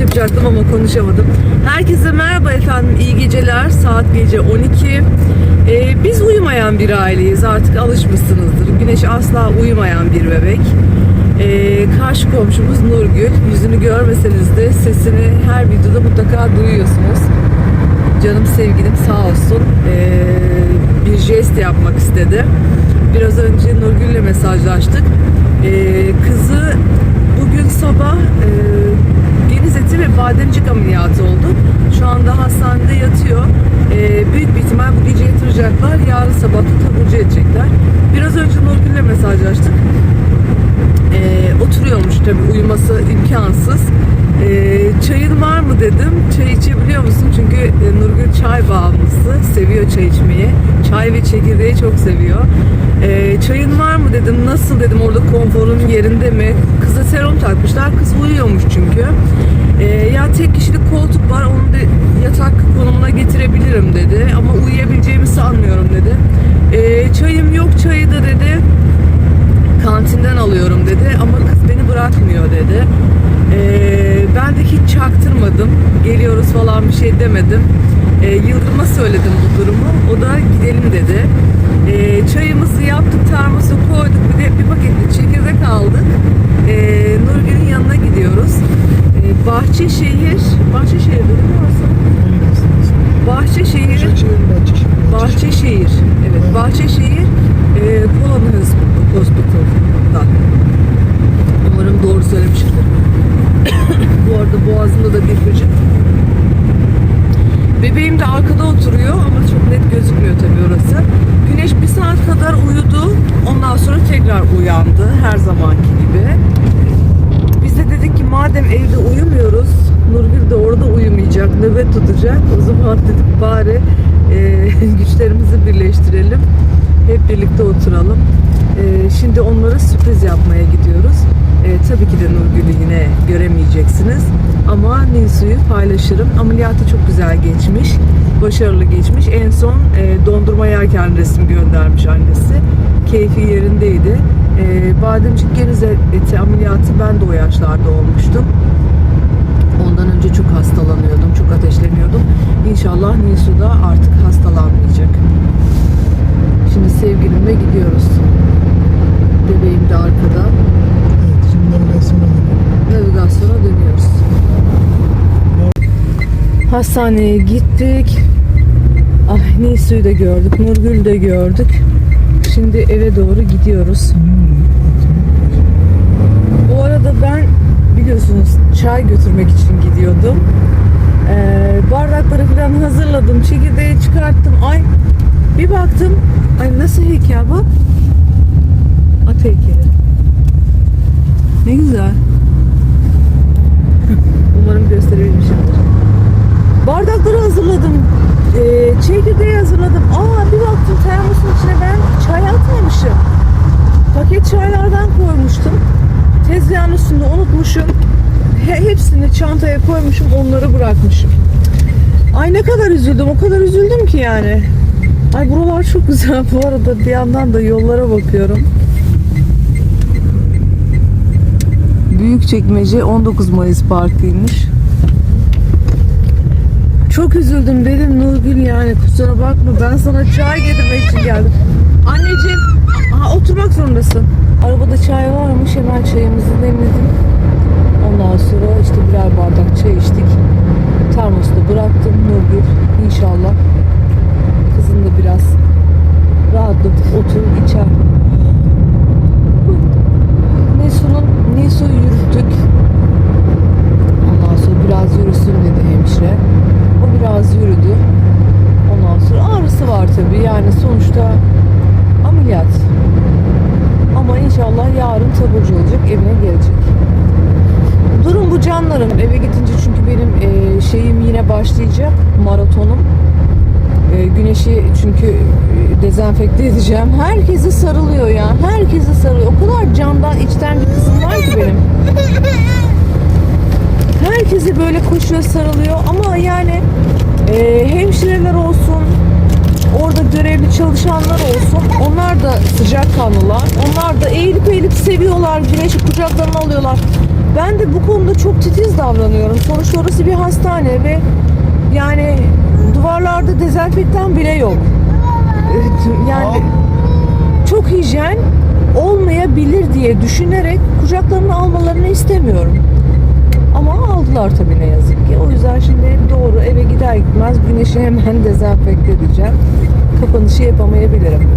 Yapacaktım ama konuşamadım. Herkese merhaba efendim. İyi geceler. Saat gece 12. Ee, biz uyumayan bir aileyiz. Artık alışmışsınızdır. Güneş asla uyumayan bir bebek. Ee, karşı komşumuz Nurgül. Yüzünü görmeseniz de sesini her videoda mutlaka duyuyorsunuz. Canım sevgilim sağ olsun ee, bir jest yapmak istedi. Biraz önce Nurgül'le mesajlaştık. Ee, kızı bugün sabah e, geniz eti ve bademcik ameliyatı oldu. Şu anda hastanede yatıyor. Ee, büyük bir ihtimal bu gece yatıracaklar. Yarın sabah da taburcu edecekler. Biraz önce Nurgül'le mesajlaştık. Ee, oturuyormuş tabii uyuması imkansız. Ee, çayın var mı dedim. Çay içebiliyor musun? Çünkü e, Nurgül çay bağımlısı. Seviyor çay içmeyi. Çay ve çekirdeği çok seviyor. Ee, çayın var mı dedim. Nasıl dedim orada konforun yerinde mi? Kıza serum takmışlar. Kız uyuyormuş çünkü. Ee, ya tek kişilik koltuk var. Onu da yatak konumuna getirebilirim dedi. Ama uyuyabileceğimi sanmıyorum dedi. Ee, çayım yok çayı da dedi kantinden alıyorum dedi ama kız beni bırakmıyor dedi. Ee, ben de hiç çaktırmadım. Geliyoruz falan bir şey demedim. Ee, Yıldırım'a söyledim bu durumu. O da gidelim dedi. Ee, çayımızı yaptık, termosu koyduk. Bir de bir paket çekirdek aldık. Ee, Nurgül'ün yanına gidiyoruz. Ee, Bahçeşehir, Bahçeşehir değil mi orası? Bahçeşehir, Başakşehir, Bahçeşehir. Bahçeşehir. Evet, Bahçeşehir e, Polan Hospital'dan. Umarım doğru söylemişimdir. Bu arada boğazımda da bir gıcık. Bebeğim de arkada oturuyor ama çok net gözükmüyor tabii orası. Güneş bir saat kadar uyudu. Ondan sonra tekrar uyandı her zamanki gibi. Biz de dedik ki madem evde uyumuyoruz, Nurgül de orada uyumayacak, nöbet tutacak. O zaman dedik bari e, güçlerimizi birleştirelim. Hep birlikte oturalım. E, şimdi onlara sürpriz yapmaya gidiyoruz. E, tabii ki de Nurgül'ü yine göremeyeceksiniz. Ama Nilsu'yu paylaşırım. Ameliyatı çok güzel geçmiş. Başarılı geçmiş. En son e, dondurma yerken resim göndermiş annesi. Keyfi yerindeydi. E, bademcik geniz eti ameliyatı ben de o yaşlarda olmuştum. Ondan önce çok hastalanıyordum, çok ateşleniyordum. İnşallah Nisu da artık hastalanmayacak. Şimdi sevgilimle gidiyoruz. Bebeğim de arkada. Hastaneye gittik. Ah Nisu'yu da gördük, Nurgül'ü de gördük. Şimdi eve doğru gidiyoruz. Bu arada ben biliyorsunuz çay götürmek için gidiyordum. Ee, bardakları falan hazırladım. Çekirdeği çıkarttım. Ay bir baktım. Ay nasıl heykel bak. Bardakları hazırladım. Ee, çekirdeği hazırladım. Aa bir baktım termosun içine ben çay atmamışım. Paket çaylardan koymuştum. Tezgahın üstünde unutmuşum. He- hepsini çantaya koymuşum, onları bırakmışım. Ay ne kadar üzüldüm, o kadar üzüldüm ki yani. Ay buralar çok güzel bu arada bir yandan da yollara bakıyorum. Büyükçekmece 19 Mayıs Parkı'ymış. Çok üzüldüm dedim Nurgül yani kusura bakma ben sana çay getirmek için geldim. Anneciğim aha, oturmak zorundasın. Arabada çay varmış hemen çayımızı demledim. Ondan sonra işte birer bardak çay içtik. Termosta bıraktım Nurgül inşallah. Kızın da biraz rahatlatıp oturup içer. Nisu'nun Nisu'yu yürüttük. Ondan sonra biraz yürüsün dedi hemşire. O biraz yürüdü. Ondan sonra ağrısı var tabii. Yani sonuçta ameliyat. Ama inşallah yarın taburcu olacak, evine gelecek. Durum bu canlarım. Eve gidince çünkü benim e, şeyim yine başlayacak. Maratonum. E, güneşi çünkü e, dezenfekte edeceğim. Herkesi sarılıyor ya. Herkesi sarılıyor. O kadar candan içten bir kızım var ki benim. Herkesi böyle koşuyor sarılıyor ama yani e, orada görevli çalışanlar olsun onlar da sıcak kanlılar. Onlar da eğilip eğilip seviyorlar. Güneşi kucaklarına alıyorlar. Ben de bu konuda çok titiz davranıyorum. Sonuçta orası bir hastane ve yani duvarlarda dezenfektan bile yok. Yani çok hijyen olmayabilir diye düşünerek kucaklarına almalarını istemiyorum. Ama aldılar tabii ne yazık ki. O yüzden şimdi doğru eve gider gitmez güneşi hemen dezenfekte edeceğim. Kapanışı yapamayabilirim.